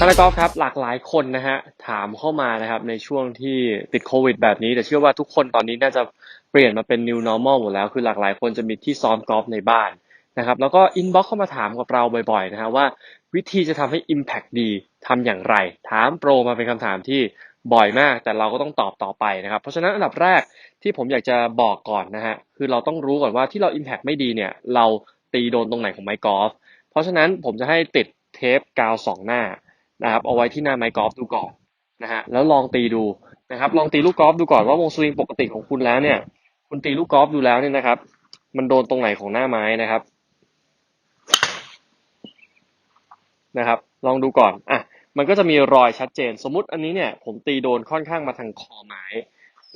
ท่านักกอล์ฟครับหลากหลายคนนะฮะถามเข้ามานะครับในช่วงที่ติดโควิดแบบนี้แต่เชื่อว่าทุกคนตอนนี้น่าจะเปลี่ยนมาเป็น new normal หมดแล้ว คือหลากหลายคนจะมีที่ซ้อมกอล์ฟในบ้านนะครับแล้วก็อินบ็อกเข้ามาถามกับเราบ่อยๆนะฮะว่าวิธีจะทำให้ Impact ดีทำอย่างไร ถามโปรมาเป็นคำถามที่บ่อยมาก แต่เราก็ต้องตอบต่อไปนะครับ เพราะฉะนั้นอันดับแรกที่ผมอยากจะบอกก่อนนะฮะคือเราต้องรู้ก่อนว่าที่เรา Impact ไม่ดีเนี่ยเราตีโดนตรงไหนของไม้กอล์ฟเพราะฉะนั้นผมจะให้ติดเทปกาวสองหน้า นะครับเอาไว้ที่หน้าไม้กอล์ฟดูก่อนนะฮะแล้วลองตีดูนะครับลองตีลูกกอล์ฟดูก่อนว่าวงสวิงปกติของคุณแล้วเนี่ย คุณตีลูกกอล์ฟดูแล้วเนี่ยนะครับ มันโดนตรงไหนของหน้าไม้นะครับนะครับ ลองดูก่อนอะมันก็จะมีรอยชัดเจน สมมุติอันนี้เนี่ยผมตีโดนค่อนข้างมาทางคอไม้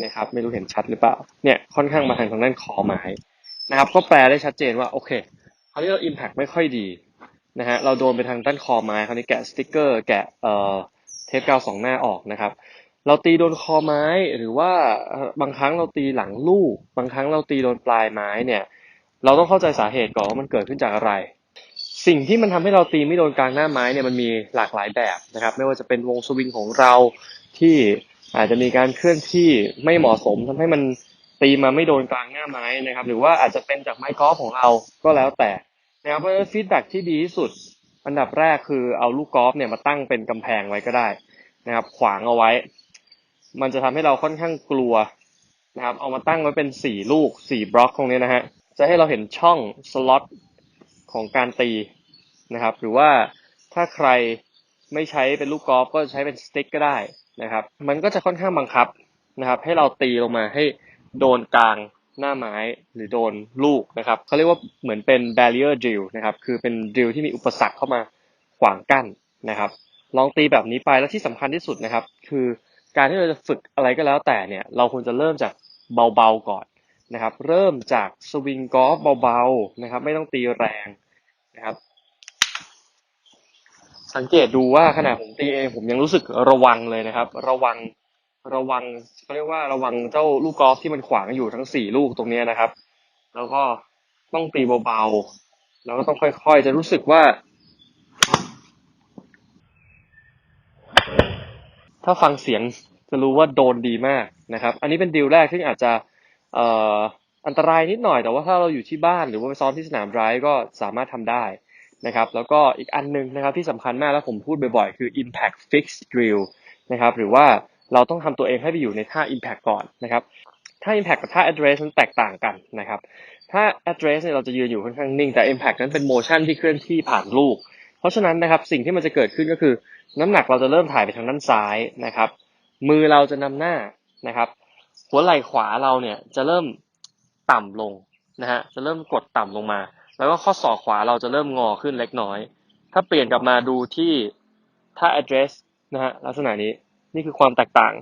นะครับไม่รู้เห็นชัดหรือเปล่าเนี่ยค่อนข้างมาทางทางด้านคอไม้นะครับก็แปลได้ชัดเจนว่าโอเคคราวนี้เราอิมแพคไม่ค่อยดี นะฮะเราโดนไปทางด้านคอไม้คราวนี้แกะสติกเกอร์แกะเอ่อเทปกาวสองหน้าออกนะครับ เราตีโดนคอไม้หรือว่าบางครั้งเราตีหลังลูก บางครั้งเราตีโดนปลายไม้เนี่ยเราต้องเข้าใจสาเหตุก่อนว่ามันเกิดขึ้นจากอะไร สิ่งที่มันทำให้เราตีไม่โดนกลางหน้าไม้เนี่ยมันมีหลากหลายแบบนะครับ ไม่ว่าจะเป็นวงสวิงของเราที่อาจจะมีการเคลื่อนที่ไม่เหมาะสมทำให้มันตีมาไม่โดนกลางหน้าไม้นะครับ หรือว่าอาจจะเป็นจากไม้กอล์ฟของเราก็แล้วแต่ นะครับเพราะฉะนั้นฟีดแบ็ที่ดีที่สุด อันดับแรกคือเอาลูกกอล์ฟเนี่ยมาตั้งเป็นกำแพงไว้ก็ได้นะครับ ขวางเอาไว้ มันจะทำให้เราค่อนข้างกลัวนะครับ เอามาตั้งไว้เป็นสี่ลูกสี่บล็อกตรงนี้นะฮะจะให้เราเห็นช่องสล็อตของการตีนะครับ หรือว่าถ้าใครไม่ใช้เป็นลูกกอล์ฟก็ใช้เป็นสติ๊กก็ได้นะครับ มันก็จะค่อนข้างบังคับนะครับ ให้เราตีลงมาให้โดนกลาง หน้าไม้หรือโดนลูกนะครับเขาเรียกว่าเหมือนเป็น barrier drill นะครับคือเป็น drill ที่มีอุปสรรคเข้ามาขวางกั้นนะครับ ลองตีแบบนี้ไปแล้วที่สำคัญที่สุดนะครับ คือการที่เราจะฝึกอะไรก็แล้วแต่เนี่ยเราควรจะเริ่มจากเบาๆก่อนนะครับ เริ่มจากสวิงกอล์ฟเบาๆนะครับ ไม่ต้องตีแรงนะครับ สังเกตดูว่าขณะผมตีเองผมยังรู้สึกระวังเลยนะครับ ระวัง ระวังเขาเรียกว่าระวังเจ้าลูกกอล์ฟที่มันขวางอยู่ทั้งสี่ลูกตรงนี้นะครับ แล้วก็ต้องตีเบาๆแล้วก็ต้องค่อยๆ จะรู้สึกว่า ถ้าฟังเสียงจะรู้ว่าโดนดีมากนะครับ อันนี้เป็นดีลแรกที่อาจจะเอ่ออันตรายนิดหน่อยแต่ว่าถ้าเราอยู่ที่บ้านหรือว่าไปซ้อมที่สนามไรฟ์ก็สามารถทำได้นะครับ แล้วก็อีกอันนึงนะครับที่สำคัญมากแล้วผมพูดบ่อยๆ คือ impact fix drill นะครับ หรือว่า เราต้องทำตัวเองให้ไปอยู่ในท่า impact ก่อนนะครับท่า impact กับท่า address นั้นแตกต่างกันนะครับถ้า address เนี่ยเราจะยืนอยู่ค่อนข้างนิ่งแต่ impact นั้นเป็น motion ที่เคลื่อนที่ผ่านลูก เพราะฉะนั้นนะครับสิ่งที่มันจะเกิดขึ้นก็คือ น้ำหนักเราจะเริ่มถ่ายไปทางด้านซ้ายนะครับ มือเราจะนำหน้านะครับ หัวไหล่ขวาเราเนี่ยจะเริ่มต่ำลงนะฮะจะเริ่มกดต่ำลงมา แล้วก็ข้อศอกขวาเราจะเริ่มงอขึ้นเล็กน้อย ถ้าเปลี่ยนกลับมาดูที่ท่า address นะฮะลักษณะนี้ นี่คือความแตกต่าง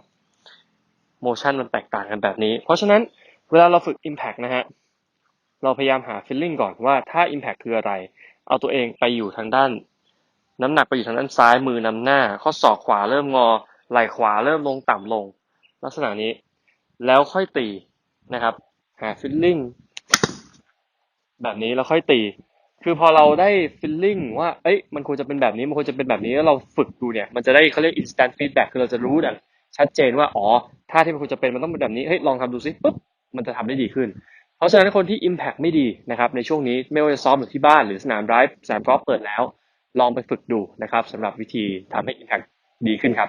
motion มันแตกต่างกันแบบนี้ เพราะฉะนั้นเวลาเราฝึก impact นะฮะ เราพยายามหา feeling ก่อนว่าถ้า impact คืออะไร เอาตัวเองไปอยู่ทางด้าน น้ำหนักไปอยู่ทางด้านซ้ายมือนำหน้า ข้อศอกขวาเริ่มงอ ไหล่ขวาเริ่มลงต่ำลง ลักษณะนี้ แล้วค่อยตีนะครับ หา feeling แบบนี้แล้วค่อยตี คือพอเราได้ feeling ว่า เอ้ย มันควรจะเป็นแบบนี้ มันควรจะเป็นแบบนี้ แล้วเราฝึกดูเนี่ย มันจะได้เขาเรียก instant feedback คือเราจะรู้แบบชัดเจนว่า อ๋อท่าที่มันควรจะเป็น มันต้องเป็นแบบนี้ เฮ้ย ลองทำดูซิปุ๊บ มันจะทำได้ดีขึ้น เพราะฉะนั้นคนที่ impact ไม่ดีนะครับ ในช่วงนี้ ไม่ว่าจะซ้อมอยู่ที่บ้าน หรือสนามไรฟ์สนามกอล์ฟเปิดแล้ว ลองไปฝึกดูนะครับสำหรับวิธีทำให้ impact ดีขึ้นครับ